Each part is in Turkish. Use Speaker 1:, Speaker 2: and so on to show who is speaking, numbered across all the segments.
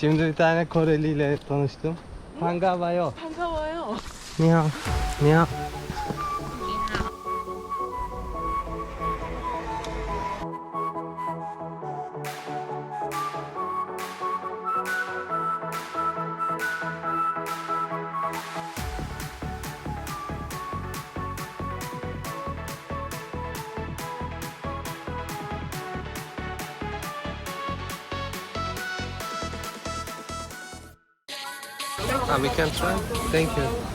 Speaker 1: Şimdi bir tane Koreli ile tanıştım. Pangawayo.
Speaker 2: 반가워요.
Speaker 1: Ni hao. Ni hao. Ah, we can try. Thank you.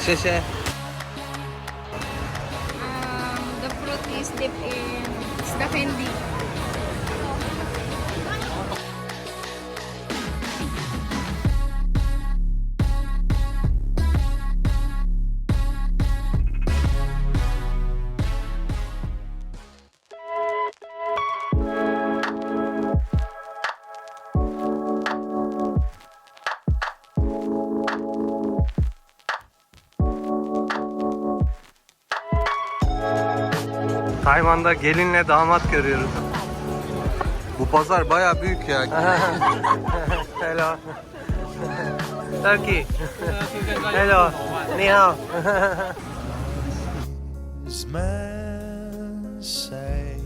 Speaker 1: Xie
Speaker 3: Um,
Speaker 1: Tayvan'da gelinle damat görüyoruz. Bu pazar baya büyük ya. Hello. Turkey. Hello. Ni hao.
Speaker 4: Say,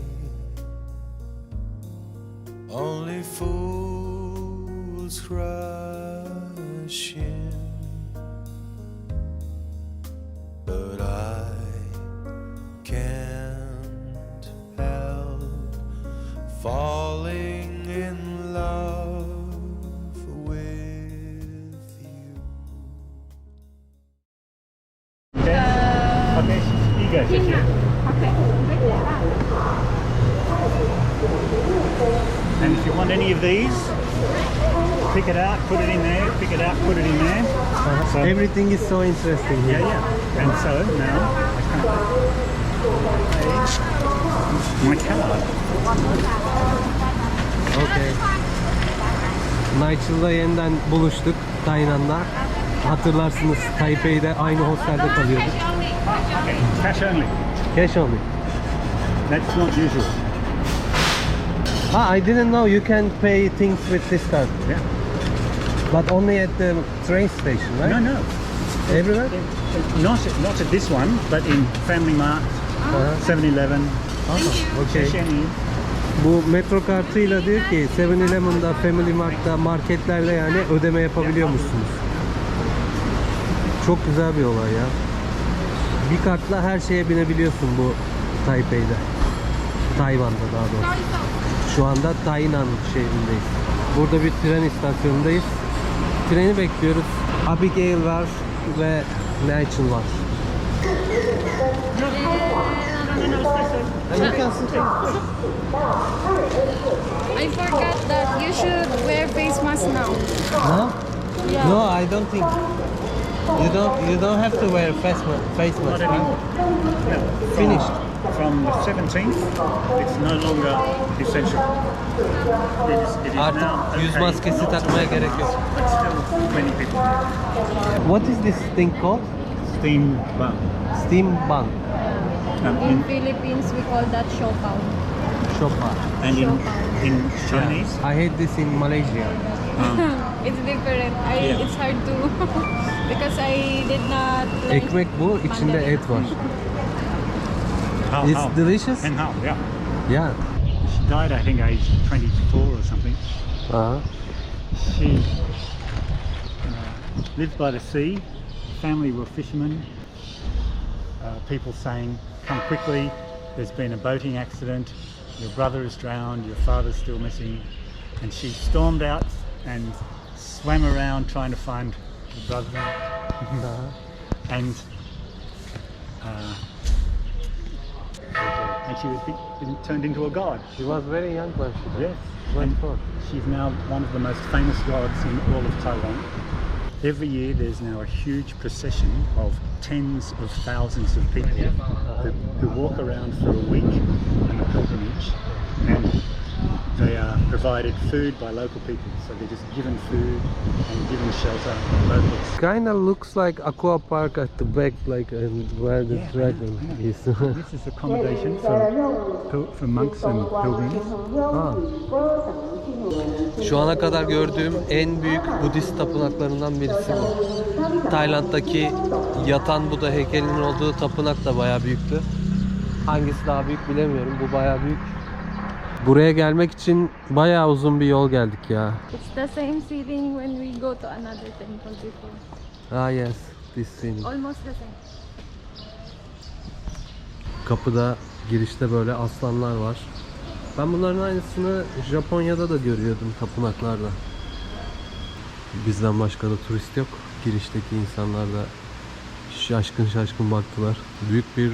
Speaker 4: only fools crush in. Falling in love with you.
Speaker 5: Okay, you go, Fishy. And if you want any of these, pick it out, put it in there, pick it out, put it in there. Uh-huh. So,
Speaker 1: Everything is so interesting here.
Speaker 5: yeah. yeah. And so now I come my card.
Speaker 1: Okay. Nigel'la yeniden buluştuk Tayland'da. Hatırlarsınız Taipei'de aynı hostelde kalıyorduk.
Speaker 5: Cash only.
Speaker 1: Cash only.
Speaker 5: That's not usual.
Speaker 1: Ah, I didn't know you can pay things with this card.
Speaker 5: Yeah.
Speaker 1: But only at the train station, right?
Speaker 5: No, no.
Speaker 1: Everywhere?
Speaker 5: Not not at this one, but in Family Mart,
Speaker 1: Uh-huh.
Speaker 5: 7-Eleven,
Speaker 1: Okay.
Speaker 5: Sheni.
Speaker 1: Bu metro kartıyla diyor ki 7-Eleven'da, Family Mart'ta, marketlerde yani ödeme yapabiliyormuşsunuz. Çok güzel bir olay ya. Bir kartla her şeye binebiliyorsun bu Taipei'de. Tayvan'da daha doğrusu. Şu anda Taynan şehrindeyiz. Burada bir tren istasyonundayız. Treni bekliyoruz. Abigail var ve Nigel var. And you can sit
Speaker 3: I forgot that you should wear face mask now.
Speaker 1: No?
Speaker 3: Yeah.
Speaker 1: No, I don't think. You don't. You don't have to wear face mask. Face
Speaker 5: Not
Speaker 1: mask.
Speaker 5: anymore.
Speaker 1: right?
Speaker 5: No.
Speaker 1: Finished.
Speaker 5: From the 17th, it's no longer essential. It is, it is
Speaker 1: Artık
Speaker 5: now
Speaker 1: yüz
Speaker 5: okay
Speaker 1: maskesi
Speaker 5: not to
Speaker 1: takmaya
Speaker 5: wear
Speaker 1: gerek yok.
Speaker 5: mask, But still, many people
Speaker 1: What is this thing called?
Speaker 5: steam bun.
Speaker 1: Steam bun.
Speaker 3: In
Speaker 5: in,
Speaker 3: Philippines, we call that shopao.
Speaker 1: Shopa.
Speaker 5: and in, in Chinese,
Speaker 1: I hate this in Malaysia.
Speaker 5: um,
Speaker 3: It's different. I
Speaker 5: Yeah.
Speaker 3: it's hard to because I did not learn
Speaker 1: Ekmek bu, içinde
Speaker 3: Mandarin.
Speaker 1: et var.
Speaker 5: how,
Speaker 1: It's
Speaker 5: how?
Speaker 1: delicious.
Speaker 5: And how, yeah.
Speaker 1: Yeah.
Speaker 5: She died, I think, age 24 or something.
Speaker 1: Aha.
Speaker 5: She uh, lived by the sea. Family were fishermen. Uh, people saying, "Come quickly! There's been a boating accident. Your brother is drowned. Your father's still missing." And she stormed out and swam around trying to find her brother. And uh, and she was turned into a god.
Speaker 1: She was very young when she died.
Speaker 5: Yes,
Speaker 1: 24.
Speaker 5: she's now one of the most famous gods in all of Taiwan. Every year there's now a huge procession of tens of thousands of people who, who walk around for a week on a pilgrimage and they are provided food by local people. So they're just given food and given shows up locals.
Speaker 1: Kinda looks like aqua park at the back, like uh, where the
Speaker 5: Yeah, I
Speaker 1: dragon
Speaker 5: know, I know.
Speaker 1: is.
Speaker 5: This is accommodation for, for monks and pilgrims.
Speaker 1: Ha. Şu ana kadar gördüğüm en büyük Budist tapınaklarından birisi bu. Tayland'daki yatan Buda heykelinin olduğu tapınak da bayağı büyüktü. Hangisi daha büyük bilemiyorum. Bu bayağı büyük. Buraya gelmek için bayağı uzun bir yol geldik ya.
Speaker 3: It's the same feeling when we go to another temple before.
Speaker 1: Ah yes, this scene.
Speaker 3: Almost the same.
Speaker 1: Kapıda girişte böyle aslanlar var. Ben bunların aynısını Japonya'da da görüyordum tapınaklarda. Bizden başka da turist yok. Girişteki insanlar da şaşkın şaşkın baktılar. Büyük bir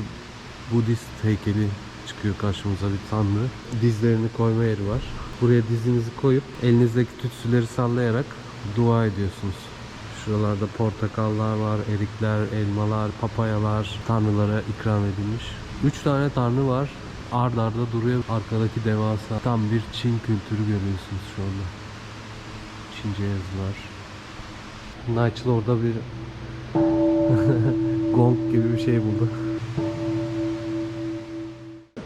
Speaker 1: Budist heykeli çıkıyor karşımıza bir tanrı. Dizlerini koyma yeri var. Buraya dizinizi koyup elinizdeki tütsüleri sallayarak dua ediyorsunuz. Şuralarda portakallar var, erikler, elmalar, papayalar tanrılara ikram edilmiş. Üç tane tanrı var. Ard arda duruyor. Arkadaki devasa tam bir Çin kültürü görüyorsunuz şu anda. Çince yazılar. Nigel orada bir gong gibi bir şey buldu.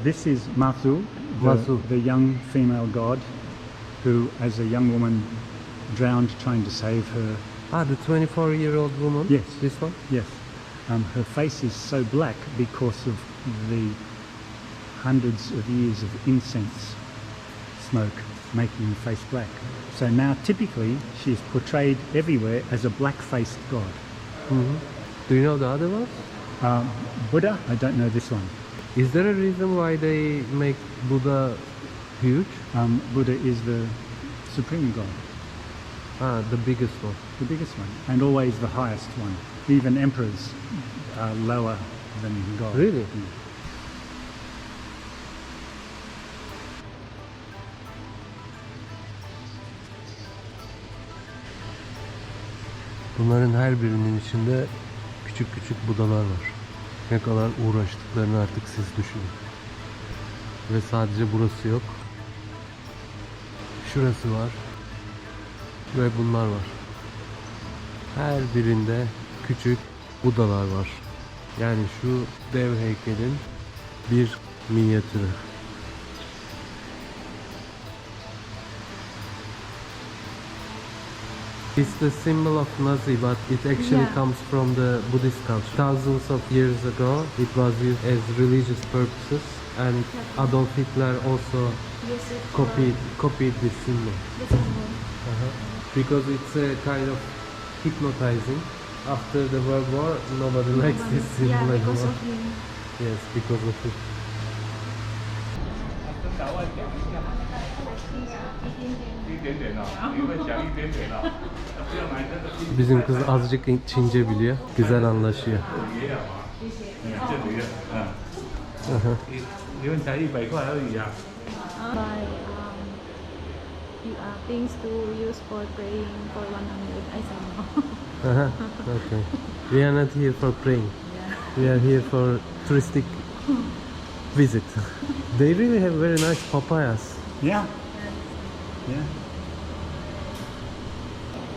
Speaker 5: This is Mathu, the,
Speaker 1: Mathu.
Speaker 5: the young female god who, as a young woman, drowned trying to save her.
Speaker 1: Ah, the 24 year old woman?
Speaker 5: Yes.
Speaker 1: This one?
Speaker 5: Yes, um, her face is so black because of the hundreds of years of incense smoke making her face black. So now, typically, she is portrayed everywhere as a black-faced god.
Speaker 1: Do you know the other one?
Speaker 5: Um, Buddha, I don't know this one.
Speaker 1: Is there a reason why they make Buddha huge?
Speaker 5: Um, Buddha is the supreme god.
Speaker 1: Ah, the biggest one.
Speaker 5: the biggest one, and always the highest one. Even emperors are lower than God.
Speaker 1: Really?
Speaker 5: Yeah.
Speaker 1: Bunların her birinin içinde küçük küçük budalar var. Ne kadar uğraştıklarını artık siz düşünün. Ve sadece burası yok. Şurası var. Ve bunlar var. Her birinde küçük budalar var. Yani şu dev heykelin bir minyatürü. It's the symbol of Nazi, but it actually
Speaker 3: Yeah.
Speaker 1: comes from the Buddhist culture. Thousands of years ago, it was used as religious purposes, and Adolf Hitler also
Speaker 3: for
Speaker 1: copied copied this symbol
Speaker 3: the symbol.
Speaker 1: because it's a kind of hypnotizing. After the World War, nobody likes this symbol
Speaker 3: Yeah,
Speaker 1: anymore. Yes, because of it. Bizim kız azıcık Çince biliyor. Güzel anlaşıyor.
Speaker 2: 你你们才一百块而已啊。
Speaker 3: Buy um, y- uh, things to use for praying for 100. I said no.
Speaker 1: Aha, okay. We are not here for praying. We are here for touristic visit. They really have very nice papayas.
Speaker 5: Yeah. Yeah.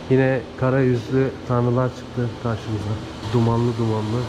Speaker 1: Yine kara yüzlü tanrılar çıktı karşımıza. Dumanlı dumanlı.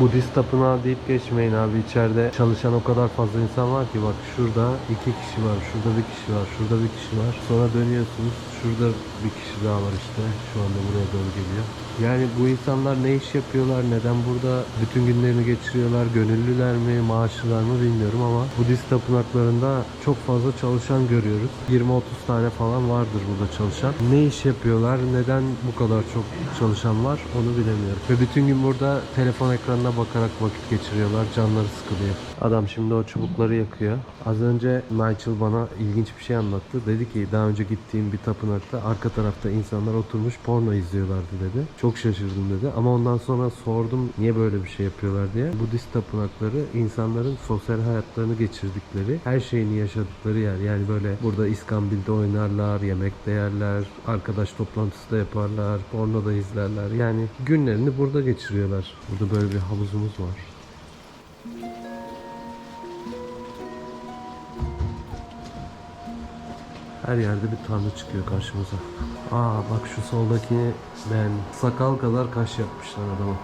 Speaker 1: Budist tapınağı deyip geçmeyin abi içeride çalışan o kadar fazla insan var ki bak şurada iki kişi var, şurada bir kişi var, şurada bir kişi var. Sonra dönüyorsunuz şurada bir kişi daha var işte şu anda buraya doğru geliyor. Yani bu insanlar ne iş yapıyorlar, neden burada bütün günlerini geçiriyorlar, gönüllüler mi, maaşlılar mı bilmiyorum ama Budist tapınaklarında çok fazla çalışan görüyoruz. 20-30 tane falan vardır burada çalışan. Ne iş yapıyorlar, neden bu kadar çok çalışan var onu bilemiyorum. Ve bütün gün burada telefon ekranına bakarak vakit geçiriyorlar, canları sıkılıyor. Adam şimdi o çubukları yakıyor. Az önce Nigel bana ilginç bir şey anlattı. Dedi ki daha önce gittiğim bir tapınakta arka tarafta insanlar oturmuş porno izliyorlardı dedi. Çok şaşırdım dedi. Ama ondan sonra sordum niye böyle bir şey yapıyorlar diye. Budist tapınakları insanların sosyal hayatlarını geçirdikleri, her şeyini yaşadıkları yer. Yani böyle burada İskambil'de oynarlar, yemek de yerler, arkadaş toplantısı da yaparlar, porno da izlerler. Yani günlerini burada geçiriyorlar. Burada böyle bir havuzumuz var. Her yerde bir tanrı çıkıyor karşımıza. Aa bak şu soldakini ben sakal kadar kaş yapmışlar adama.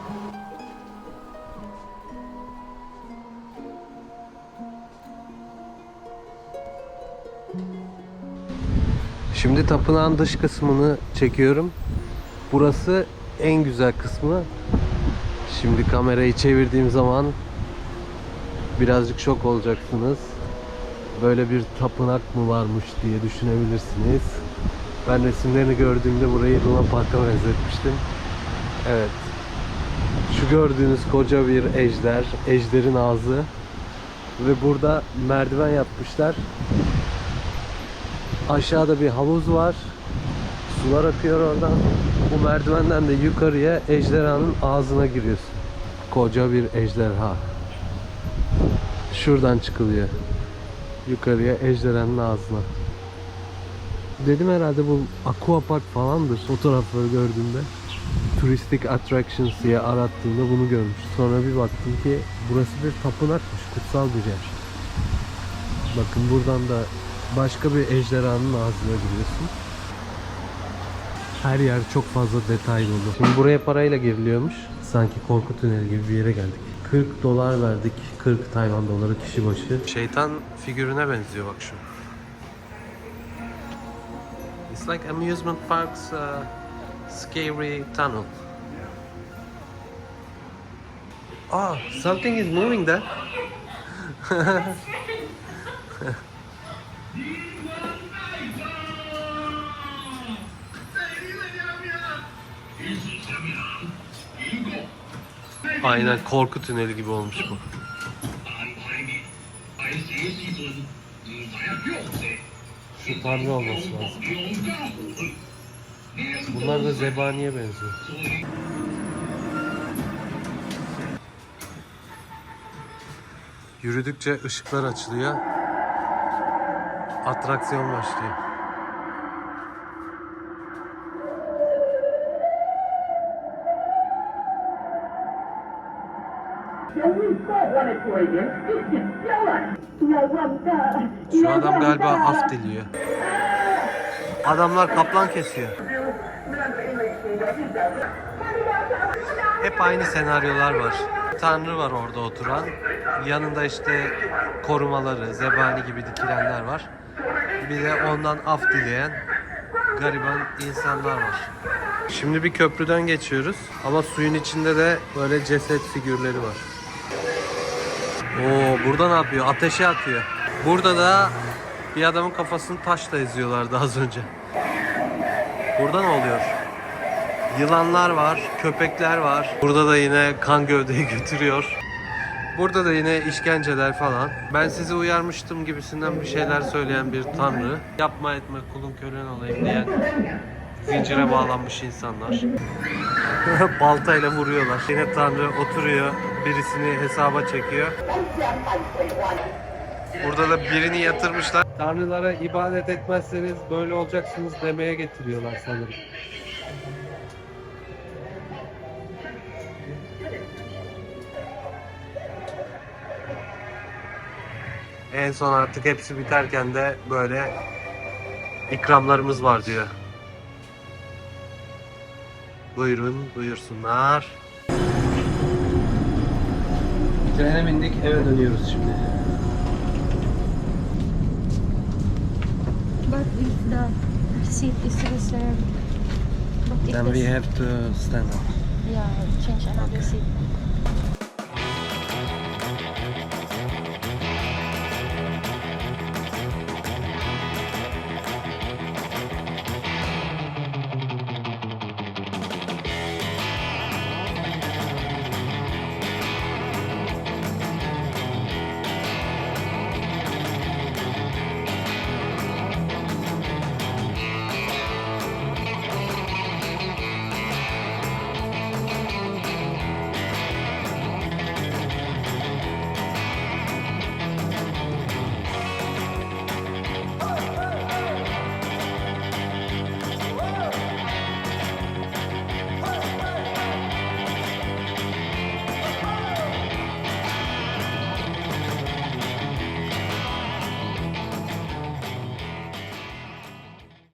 Speaker 1: Şimdi tapınağın dış kısmını çekiyorum. Burası en güzel kısmı. Şimdi kamerayı çevirdiğim zaman birazcık şok olacaksınız. Böyle bir tapınak mı varmış diye düşünebilirsiniz. Ben resimlerini gördüğümde burayı Luna Park'a benzetmiştim. Evet. Şu gördüğünüz koca bir ejder, ejderin ağzı ve burada merdiven yapmışlar. Aşağıda bir havuz var. Sular akıyor oradan. Bu merdivenden de yukarıya ejderhanın ağzına giriyorsun. Koca bir ejderha. Şuradan çıkılıyor. Yukarıya ejderhanın ağzına. Dedim herhalde bu aqua park falandır fotoğrafları gördüğümde. Touristic attractions diye arattığımda bunu görmüş. Sonra bir baktım ki burası bir tapınakmış, kutsal bir yer. Bakın buradan da başka bir ejderhanın ağzına giriyorsun. Her yer çok fazla detay dolu. Şimdi buraya parayla giriliyormuş. Sanki korku tüneli gibi bir yere geldik. 40 dolar verdik. 40 Tayvan doları kişi başı. Şeytan figürüne benziyor bak şu. It's like amusement park's uh, scary tunnel. Ah, something is moving there. Aynen korku tüneli gibi olmuş bu. Şu tanrı olması lazım. Bunlar da zebaniye benziyor. Yürüdükçe ışıklar açılıyor. Atraksiyon başlıyor. Şu adam galiba af diliyor. Adamlar kaplan kesiyor. Hep aynı senaryolar var. Tanrı var orada oturan. Yanında işte korumaları, zebani gibi dikilenler var. Bir de ondan af dileyen gariban insanlar var. Şimdi bir köprüden geçiyoruz ama suyun içinde de böyle ceset figürleri var. Oo burada ne yapıyor? Ateşe atıyor. Burada da bir adamın kafasını taşla eziyorlardı az önce. Burada ne oluyor? Yılanlar var, köpekler var. Burada da yine kan gövdeyi götürüyor. Burada da yine işkenceler falan. Ben sizi uyarmıştım gibisinden bir şeyler söyleyen bir tanrı. Yapma etme kulun kölen olayım diyen zincire bağlanmış insanlar. Baltayla vuruyorlar. Yine tanrı oturuyor, birisini hesaba çekiyor. Burada da birini yatırmışlar. Tanrılara ibadet etmezseniz böyle olacaksınız demeye getiriyorlar sanırım. En son artık hepsi biterken de böyle ikramlarımız var diyor. Buyurun, buyursunlar. Trene bindik, eve dönüyoruz şimdi.
Speaker 3: But if the seat is reserved, but if
Speaker 1: Then
Speaker 3: the
Speaker 1: we have to stand up.
Speaker 3: yeah, change another seat.